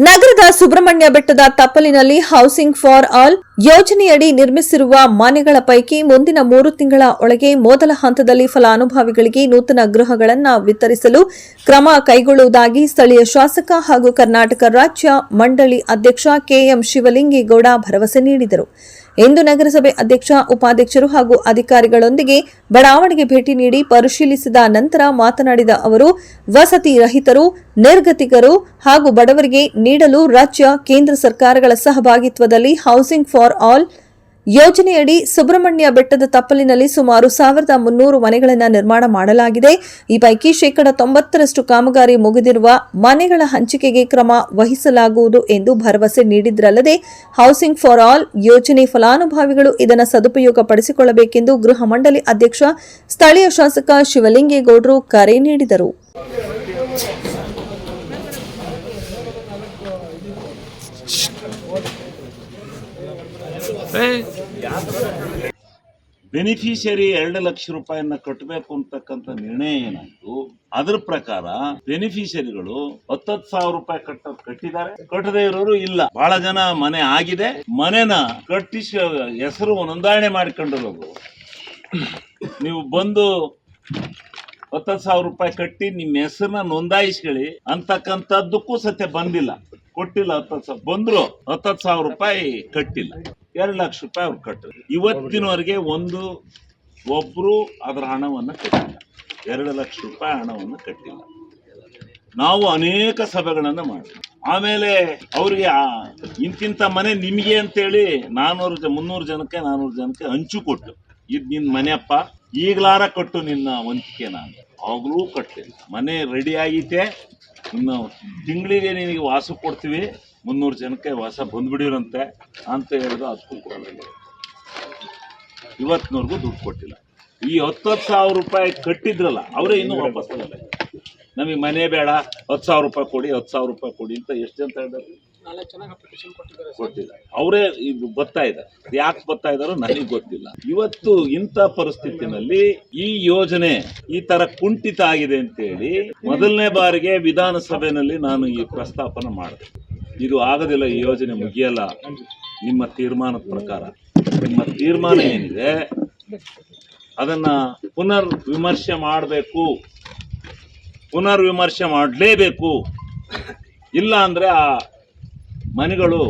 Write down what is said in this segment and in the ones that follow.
ನಗರದ ಸುಬ್ರಹ್ಮಣ್ಯ ಬೆಟ್ಟದ ತಪ್ಪಲಿನಲ್ಲಿ housing for all ಯೋಜನೆಯಡಿ ನಿರ್ಮಿಸಿರುವ ಮನೆಗಳ ಪೈಕಿ ಮುಂದಿನ ಮೂರು ತಿಂಗಳ ಒಳಗೆ ಮೊದಲ ಹಂತದಲ್ಲಿ ಫಲಾನುಭವಿಗಳಿಗೆ ನೂತನ ಗೃಹಗಳನ್ನು ವಿತರಿಸಲು ಕ್ರಮ ಕೈಗೊಳ್ಳುವುದಾಗಿ ಸ್ಥಳೀಯ ಶಾಸಕ ಹಾಗೂ ಕರ್ನಾಟಕ ರಾಜ್ಯ ಮಂಡಳಿ ಅಧ್ಯಕ್ಷ ಕೆಎಂ ಶಿವಲಿಂಗೇಗೌಡ ಭರವಸೆ ನೀಡಿದರು. ಇಂದು ನಗರಸಭೆ ಅಧ್ಯಕ್ಷ, ಉಪಾಧ್ಯಕ್ಷರು ಹಾಗೂ ಅಧಿಕಾರಿಗಳೊಂದಿಗೆ ಬಡಾವಣೆಗೆ ಭೇಟಿ ನೀಡಿ ಪರಿಶೀಲಿಸಿದ ನಂತರ ಮಾತನಾಡಿದ ಅವರು, ವಸತಿ ರಹಿತರು, ನಿರ್ಗತಿಕರು ಹಾಗೂ ಬಡವರಿಗೆ ನೀಡಲು ರಾಜ್ಯ, ಕೇಂದ್ರ ಸರ್ಕಾರಗಳ ಸಹಭಾಗಿತ್ವದಲ್ಲಿ ಹೌಸಿಂಗ್ ಫಾರ್ ಆಲ್ ಯೋಜನೆಯಡಿ ಸುಬ್ರಹ್ಮಣ್ಯ ಬೆಟ್ಟದ ತಪ್ಪಲಿನಲ್ಲಿ ಸುಮಾರು ಸಾವಿರದ ಮುನ್ನೂರು ಮನೆಗಳನ್ನು ನಿರ್ಮಾಣ ಮಾಡಲಾಗಿದೆ. ಈ ಪೈಕಿ ಶೇಕಡ ತೊಂಬತ್ತರಷ್ಟು ಕಾಮಗಾರಿ ಮುಗಿದಿರುವ ಮನೆಗಳ ಹಂಚಿಕೆಗೆ ಕ್ರಮ ವಹಿಸಲಾಗುವುದು ಎಂದು ಭರವಸೆ ನೀಡಿದ್ರಲ್ಲದೆ, ಹೌಸಿಂಗ್ ಫಾರ್ ಆಲ್ ಯೋಜನೆ ಫಲಾನುಭವಿಗಳು ಇದನ್ನು ಸದುಪಯೋಗ ಪಡಿಸಿಕೊಳ್ಳಬೇಕೆಂದು ಗೃಹ ಮಂಡಳಿ ಅಧ್ಯಕ್ಷ, ಸ್ಥಳೀಯ ಶಾಸಕ ಶಿವಲಿಂಗೇಗೌಡರು ಕರೆ ನೀಡಿದರು. ಬೆನಿಫಿಷಿಯರಿ ಎರಡು ಲಕ್ಷ ರೂಪಾಯಿಯನ್ನ ಕಟ್ಟಬೇಕು ಅಂತಕ್ಕಂಥ ನಿರ್ಣಯ ಏನಾಯ್ತು? ಅದ್ರ ಪ್ರಕಾರ ಬೆನಿಫಿಷಿಯರಿಗಳು ಹತ್ತತ್ತು ಸಾವಿರ ರೂಪಾಯಿ ಕಟ್ಟ ಕಟ್ಟಿದ್ದಾರೆ. ಕಟ್ಟದೇ ಇರೋರು ಇಲ್ಲ. ಬಹಳ ಜನ ಮನೆ ಆಗಿದೆ. ಮನೆನ ಕಟ್ಟಿಸ ಹೆಸರು ನೋಂದಣಿ ಮಾಡಿಕೊಂಡಿರೋದು ನೀವು ಬಂದು ಹತ್ತತ್ತು ಸಾವಿರ ರೂಪಾಯಿ ಕಟ್ಟಿ ನಿಮ್ಮ ಹೆಸರನ್ನ ನೋಂದಾಯಿಸ್ಕೊಳ್ಳಿ ಅಂತಕ್ಕಂಥದ್ದಕ್ಕೂ ಸತ್ಯ ಬಂದಿಲ್ಲ. ಕೊಟ್ಟಿಲ್ಲ ಹತ್ತತ್ತು ಸಾವಿರ. ಬಂದ್ರು ಹತ್ತತ್ತು ಸಾವಿರ ರೂಪಾಯಿ ಕಟ್ಟಿಲ್ಲ. ಎರಡು ಲಕ್ಷ ರೂಪಾಯಿ ಅವ್ರು ಕಟ್ಟರು. ಇವತ್ತಿನವರೆಗೆ ಒಂದು ಒಬ್ರು ಅದರ ಹಣವನ್ನು ಕಟ್ಟಿಲ್ಲ. ಎರಡು ಲಕ್ಷ ರೂಪಾಯಿ ಹಣವನ್ನು ಕಟ್ಟಿಲ್ಲ. ನಾವು ಅನೇಕ ಸಭೆಗಳನ್ನು ಮಾಡಿದ್ವಿ ಆಮೇಲೆ ಅವ್ರಿಗೆ ಇಂತಿಂಥ ಮನೆ ನಿಮಗೆ ಅಂತೇಳಿ ನಾನೂರು ಜ, ಮುನ್ನೂರು ಜನಕ್ಕೆ ನಾನೂರು ಜನಕ್ಕೆ ಹಂಚು ಕೊಟ್ಟು, ಇದು ನಿನ್ನ ಮನೆಯಪ್ಪ, ಈಗಲಾರ ಕಟ್ಟು ನಿನ್ನ ವಂತಿಕೆ ನಾನು. ಆಗಲೂ ಕಟ್ಟಲಿಲ್ಲ ಮನೆ ರೆಡಿ ಆಗೈತೆ. ಇನ್ನು ತಿಂಗಳಿಗೆ ನಿನಗೆ ವಾಸ ಕೊಡ್ತೀವಿ. ಮುನ್ನೂರು ಜನಕ್ಕೆ ವಾಸ ಬಂದ್ಬಿಡಿರಂತೆ ಅಂತ ಹೇಳಿದ್ರು ಅದಕ್ಕೂ ಕೊಡಲಿಲ್ಲ ಇವತ್ತಿನವರೆಗೂ ದುಡ್ಡು ಕೊಟ್ಟಿಲ್ಲ. ಈ ಹತ್ತತ್ತು ಸಾವಿರ ರೂಪಾಯಿ ಕಟ್ಟಿದ್ರಲ್ಲ ಅವರೇ ಇನ್ನೂ ವಾಪಸ್ ತಗೊಳ್ಳಿಲ್ಲ. ನಮಗೆ ಮನೆ ಬೇಡ ಹತ್ತು ಸಾವಿರ ರೂಪಾಯಿ ಕೊಡಿ ಹತ್ತು ಸಾವಿರ ರೂಪಾಯಿ ಕೊಡಿ ಅಂತ ಎಷ್ಟು ಜನ ಹೇಳಿದ್ರು ಕೊಟ್ಟಿಲ್ಲ. ಅವರೇ ಇದು ಬರ್ತಾ ಇದ್ದಾರೆ. ಯಾಕೆ ಬರ್ತಾ ಇದಾರೋ ನನಗೆ ಗೊತ್ತಿಲ್ಲ. ಇವತ್ತು ಇಂಥ ಪರಿಸ್ಥಿತಿನಲ್ಲಿ ಈ ಯೋಜನೆ ಈ ತರ ಕುಂಠಿತ ಆಗಿದೆ ಅಂತೇಳಿ ಮೊದಲನೇ ಬಾರಿಗೆ ವಿಧಾನಸಭೆಯಲ್ಲಿ ನಾನು ಈ ಪ್ರಸ್ತಾಪನ ಮಾಡಿದೆ. ಇದು ಆಗೋದಿಲ್ಲ, ಈ ಯೋಜನೆ ಮುಗಿಯಲ್ಲ. ನಿಮ್ಮ ತೀರ್ಮಾನದ ಪ್ರಕಾರ. ನಿಮ್ಮ ತೀರ್ಮಾನ ಏನಿದೆ, ಅದನ್ನ ಪುನರ್ ವಿಮರ್ಶೆ ಮಾಡಬೇಕು. ಪುನರ್ ವಿಮರ್ಶೆ ಮಾಡಲೇಬೇಕು. ಇಲ್ಲ ಅಂದ್ರೆ ಆ ಮನೆಗಳು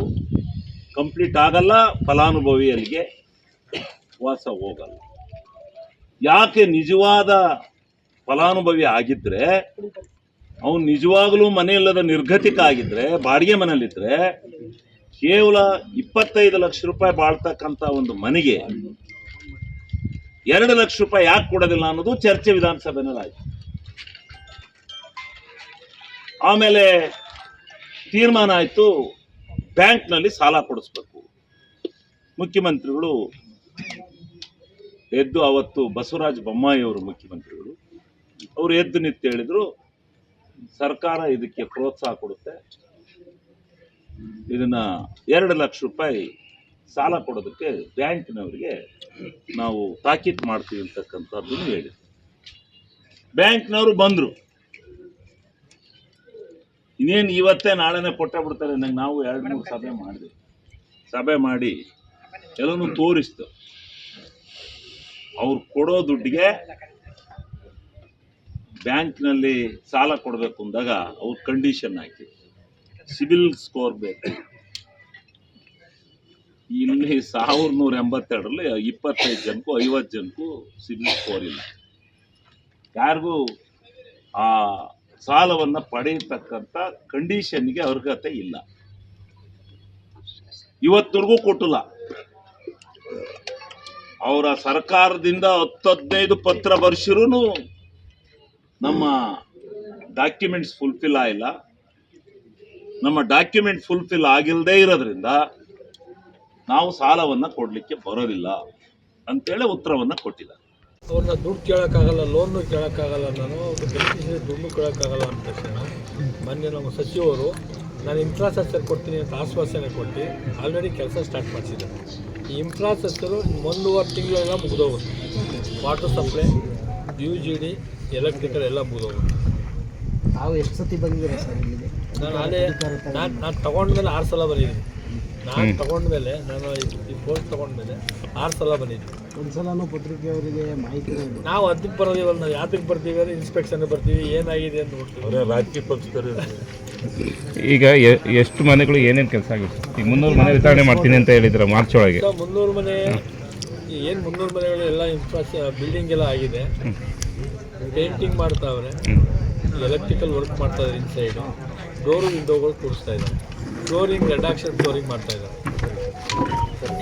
ಕಂಪ್ಲೀಟ್ ಆಗಲ್ಲ ಫಲಾನುಭವಿ ಅಲ್ಲಿಗೆ ವಾಸ ಹೋಗಲ್ಲ. ಯಾಕೆ ನಿಜವಾದ ಫಲಾನುಭವಿ ಆಗಿದ್ರೆ ಅವನು ನಿಜವಾಗಲೂ ಮನೆಯಿಲ್ಲದ ನಿರ್ಗತಿಕ ಆಗಿದ್ರೆ, ಬಾಡಿಗೆ ಮನೇಲಿದ್ರೆ ಕೇವಲ ಇಪ್ಪತ್ತೈದು ಲಕ್ಷ ರೂಪಾಯಿ ಬಾಳ್ತಕ್ಕಂಥ ಒಂದು ಮನೆಗೆ ಎರಡು ಲಕ್ಷ ರೂಪಾಯಿ ಯಾಕೆ ಕೊಡೋದಿಲ್ಲ ಅನ್ನೋದು ಚರ್ಚೆ ವಿಧಾನಸಭೆನಲ್ಲಿ ಆಯ್ತು ಆಮೇಲೆ ತೀರ್ಮಾನ ಆಯಿತು, ಬ್ಯಾಂಕ್ನಲ್ಲಿ ಸಾಲ ಕೊಡಿಸ್ಬೇಕು. ಮುಖ್ಯಮಂತ್ರಿಗಳು ಎದ್ದು ಅವತ್ತು ಬಸವರಾಜ ಬೊಮ್ಮಾಯಿ ಅವರು ಮುಖ್ಯಮಂತ್ರಿಗಳು, ಅವರು ಎದ್ದು ನಿಂತು ಹೇಳಿದ್ರು ಸರ್ಕಾರ ಇದಕ್ಕೆ ಪ್ರೋತ್ಸಾಹ ಕೊಡುತ್ತೆ. ಇದನ್ನ ಎರಡು ಲಕ್ಷ ರೂಪಾಯಿ ಸಾಲ ಕೊಡೋದಕ್ಕೆ ಬ್ಯಾಂಕ್ನವರಿಗೆ ನಾವು ತಾಕೀತ್ ಮಾಡ್ತೀವಿ ಅಂತಕ್ಕಂಥದ್ದನ್ನು ಹೇಳಿದ್ವಿ. ಬ್ಯಾಂಕ್ನವರು ಬಂದರು. ಇನ್ನೇನು ಇವತ್ತೇ ನಾಳೆನೇ ಕೊಟ್ಟೆ ಬಿಡ್ತಾರೆ, ನಂಗೆ ನಾವು ಎರಡು ಮೂರು ಸಭೆ ಮಾಡಿದ್ವಿ. ಸಭೆ ಮಾಡಿ ಎಲ್ಲನೂ ತೋರಿಸ್ತು. ಅವ್ರು ಕೊಡೋ ದುಡ್ಡಿಗೆ ಬ್ಯಾಂಕ್ನಲ್ಲಿ ಸಾಲ ಕೊಡಬೇಕು ಅಂದಾಗ ಅವ್ರ ಕಂಡೀಷನ್ ಹಾಕಿ ಸಿಬಿಲ್ ಸ್ಕೋರ್ ಬೇಕು. ಇಲ್ಲಿ ಸಾವಿರದ ನೂರ ಎಂಬತ್ತೆರಡರಲ್ಲಿ ಇಪ್ಪತ್ತೈದು ಜನಕ್ಕೂ ಐವತ್ತು ಜನಕ್ಕೂ ಸಿಬಿಲ್ ಸ್ಕೋರ್ ಇಲ್ಲ. ಯಾರಿಗೂ ಆ ಸಾಲವನ್ನು ಪಡೆಯತಕ್ಕಂಥ ಕಂಡೀಷನ್ಗೆ ಅರ್ಹತೆ ಇಲ್ಲ. ಇವತ್ತರೆಗೂ ಕೊಟ್ಟಿಲ್ಲ. ಅವರ ಸರ್ಕಾರದಿಂದ ಹತ್ತು ಹದಿನೈದು ಪತ್ರ ಬರ್ಸಿರೂ ನಮ್ಮ ಡಾಕ್ಯುಮೆಂಟ್ಸ್ ಫುಲ್ಫಿಲ್ ಆಗಿಲ್ಲ ನಮ್ಮ ಡಾಕ್ಯುಮೆಂಟ್ ಫುಲ್ಫಿಲ್ ಆಗಿಲ್ಲದೆ ಇರೋದ್ರಿಂದ ನಾವು ಸಾಲವನ್ನು ಕೊಡಲಿಕ್ಕೆ ಬರೋದಿಲ್ಲ ಅಂತೇಳಿ ಉತ್ತರವನ್ನು ಕೊಟ್ಟಿಲ್ಲ ಅವ್ರನ್ನ ದುಡ್ಡು ಕೇಳೋಕ್ಕಾಗಲ್ಲ ಲೋನು ಕೇಳೋಕ್ಕಾಗಲ್ಲ, ನಾನು ಬೆನಿಫಿಷರಿ ದುಡ್ಡು ಕೇಳೋಕ್ಕಾಗಲ್ಲ ಅಂತ ತಕ್ಷಣ ಮೊನ್ನೆ ನಮ್ಮ ಸಚಿವರು, ನಾನು ಇನ್ಫ್ರಾಸ್ಟ್ರಕ್ಚರ್ ಕೊಡ್ತೀನಿ ಅಂತ ಆಶ್ವಾಸನೆ ಕೊಟ್ಟು ಆಲ್ರೆಡಿ ಕೆಲಸ ಸ್ಟಾರ್ಟ್ ಮಾಡಿಸಿದ್ದಾರೆ. ಈ ಇನ್ಫ್ರಾಸ್ಟ್ರಕ್ಚರು ಒಂದೂವರೆ ತಿಂಗಳೆಲ್ಲ ಮುಗಿದೋಗುತ್ತೆ. Water supply U G D electrical ಎಲ್ಲ ಮುಗಿದೋಗುತ್ತೆ ನಾವು ಎಷ್ಟು ಸತಿ ಬಂದಿದ್ದೀರಾ ಸರ್ ಇಲ್ಲಿಗೆ? ನಾನು ಅದೇ ನಾನು ನಾನು ತಗೊಂಡ್ಮೇಲೆ ಆರು ಸಲ ಬಂದಿದ್ದೀನಿ. ನಾನು ತಗೊಂಡ್ಮೇಲೆ ನಾನು ಈ- ಫೋನ್ ತೊಗೊಂಡ್ಮೇಲೆ ಆರು ಸಲ ಬಂದಿದ್ದೀನಿ. ಒಂದ್ಸಲನೂ ಪತ್ರಿಕೆಯವರಿಗೆ ಮಾಹಿತಿ ನಾವು ಅದಕ್ಕೆ ಬರೋದಿವಲ್ಲ ನಾವು ಯಾತಕ್ಕೆ ಬರ್ತೀವಿ ಅಂದರೆ ಇನ್ಸ್ಪೆಕ್ಷನ್ ಬರ್ತೀವಿ ಏನಾಗಿದೆ ಅಂತ ನೋಡ್ತೀವಿ. ರಾಜಕೀಯ ಪಕ್ಷದವರು ಈಗ ಎಷ್ಟು ಮನೆಗಳು ಏನೇನು ಕೆಲಸ ಆಗುತ್ತೆ ಈ ಮುನ್ನೂರು ಮನೆ ವಿತರಣೆ ಮಾಡ್ತೀನಿ ಅಂತ ಹೇಳಿದ್ರೆ ಮಾರ್ಚ್ ಒಳಗೆ. ಮುನ್ನೂರು ಮನೆ ಏನು ಮುನ್ನೂರು ಮನೆಗಳು ಎಲ್ಲ ಇನ್ಫ್ರಾಸ್ಟ್ರಕ್ಚರ್ ಬಿಲ್ಡಿಂಗ್ ಎಲ್ಲ ಆಗಿದೆ. ಪೇಂಟಿಂಗ್ ಮಾಡ್ತಾವ್ರೆ, ಎಲೆಕ್ಟ್ರಿಕಲ್ ವರ್ಕ್ ಮಾಡ್ತಾ ಇದ್ದಾರೆ ಇನ್ಸೈಡು ಡೋರು ವಿಂಡೋಗಳು ಕೂರಿಸ್ತಾ ಇದ್ದಾರೆ ಫ್ಲೋರಿಂಗ್ ರೆಡಾಕ್ಷನ್ ಫ್ಲೋರಿಂಗ್ ಮಾಡ್ತಾ ಇದ್ದಾರೆ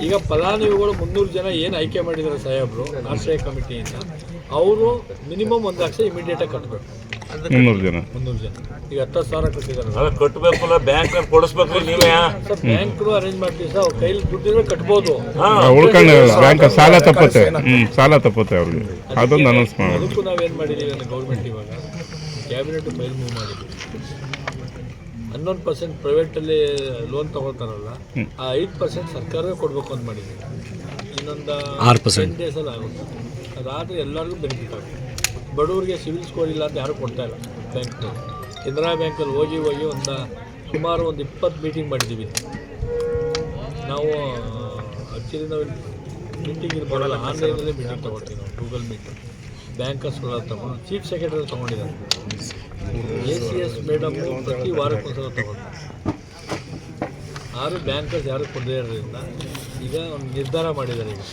ಈಗ ಫಲಾನುಭವಿಗಳು ಮುನ್ನೂರು ಜನ ಏನು ಆಯ್ಕೆ ಮಾಡಿದ್ದಾರೆ ಸಾಹೇಬರು, ಆಶ್ರಯ ಕಮಿಟಿಯಿಂದ, ಅವರು ಮಿನಿಮಮ್ ಒಂದು ಲಕ್ಷ ಇಮಿಡಿಯೇಟಾಗಿ ಕಟ್ಟಬೇಕು ಮುನ್ನೂರು ಜನ. ಮುನ್ನೂರು ಜನ. ಈಗ ಹತ್ತು ಸಾವಿರ ಕಟ್ಟಿದ್ದಾರೆ. ಅಲ್ಲ ಕಟ್ಟಬೇಕಲ್ಲ ಬ್ಯಾಂಕ್ ಕೊಡಿಸ್ಬೇಕು ನೀವೇ. ಸರ್ ಬ್ಯಾಂಕ್ರು ಅರೇಂಜ್ ಮಾಡ್ತೀವಿ ಸರ್. ಅವ್ರ ಕೈಲಿ ದುಡ್ಡಿದ್ರೆ ಕಟ್ಬೋದು. ಉಳ್ಕೊಂಡು ಬ್ಯಾಂಕ್ ಸಾಲ ತಪ್ಪುತ್ತೆ. ಹ್ಞೂ ಸಾಲ ತಪ್ಪುತ್ತೆ ಅವ್ರಿಗೆ. ಅದೊಂದು ಅನೌನ್ಸ್ ಮಾಡಿ ಅದಕ್ಕೂ ನಾವೇನು ಮಾಡಿದ್ದೀವಿ ಅಂದರೆ ಗೌರ್ಮೆಂಟ್ ಇವಾಗ ಕ್ಯಾಬಿನೆಟ್ ಫೈಲ್ ಮೂವ್ ಮಾಡಿದ್ದೀವಿ ಹನ್ನೊಂದು ಪರ್ಸೆಂಟ್ ಪ್ರೈವೇಟಲ್ಲಿ ಲೋನ್ ತಗೊಳ್ತಾರಲ್ಲ ಆ ಐದು ಪರ್ಸೆಂಟ್ ಸರ್ಕಾರವೇ ಕೊಡಬೇಕು ಅಂತ ಮಾಡಿದ್ದೀವಿ ಇನ್ನೊಂದು ಆರು ಪರ್ಸೆಂಟ್ ಡೇಸಲ್ಲಿ ಆಗುತ್ತೆ. ಅದಾದರೆ ಎಲ್ಲರಿಗೂ ಬೆನಿಫಿಟ್ ಆಗುತ್ತೆ. ಬಡವರಿಗೆ ಸಿವಿಲ್ ಸ್ಕೋರ್ ಇಲ್ಲ ಅಂತ ಯಾರೂ ಕೊಡ್ತಾ ಇಲ್ಲ ಬ್ಯಾಂಕ್ನಲ್ಲಿ ಕೆನರಾ ಬ್ಯಾಂಕಲ್ಲಿ ಹೋಗಿ ಹೋಗಿ ಒಂದು ಸುಮಾರು ಒಂದು ಇಪ್ಪತ್ತು ಮೀಟಿಂಗ್ ಮಾಡಿದ್ದೀವಿ. ನಾವು ಆ್ಯಕ್ಚುಲಿ ನಾವು ಮೀಟಿಂಗ್ ಇದು ಬರೋಲ್ಲ ಆನ್ಲೈನಲ್ಲೇ ಮೀಟಿಂಗ್ ತೊಗೊಳ್ತೀವಿ ನಾವು, ಗೂಗಲ್ ಮೀಟ್. ಬ್ಯಾಂಕರ್ಸ್ಗಳ ತಗೊಂಡು, ಚೀಫ್ ಸೆಕ್ರೆಟರಿ ತೊಗೊಂಡಿದ್ದಾರೆ. ಎ ಸಿ ಎಸ್ ಮೇಡಮ್ ಪ್ರತಿ ವಾರಕ್ಕೊಂದ್ಸಲ ತಗೊಂಡು. ಆರು ಬ್ಯಾಂಕರ್ಸ್ ಯಾರು ಕೊಡದೇ ಇರೋದ್ರಿಂದ ಈಗ ಒಂದು ನಿರ್ಧಾರ ಮಾಡಿದ್ದಾರೆ ಈಗ.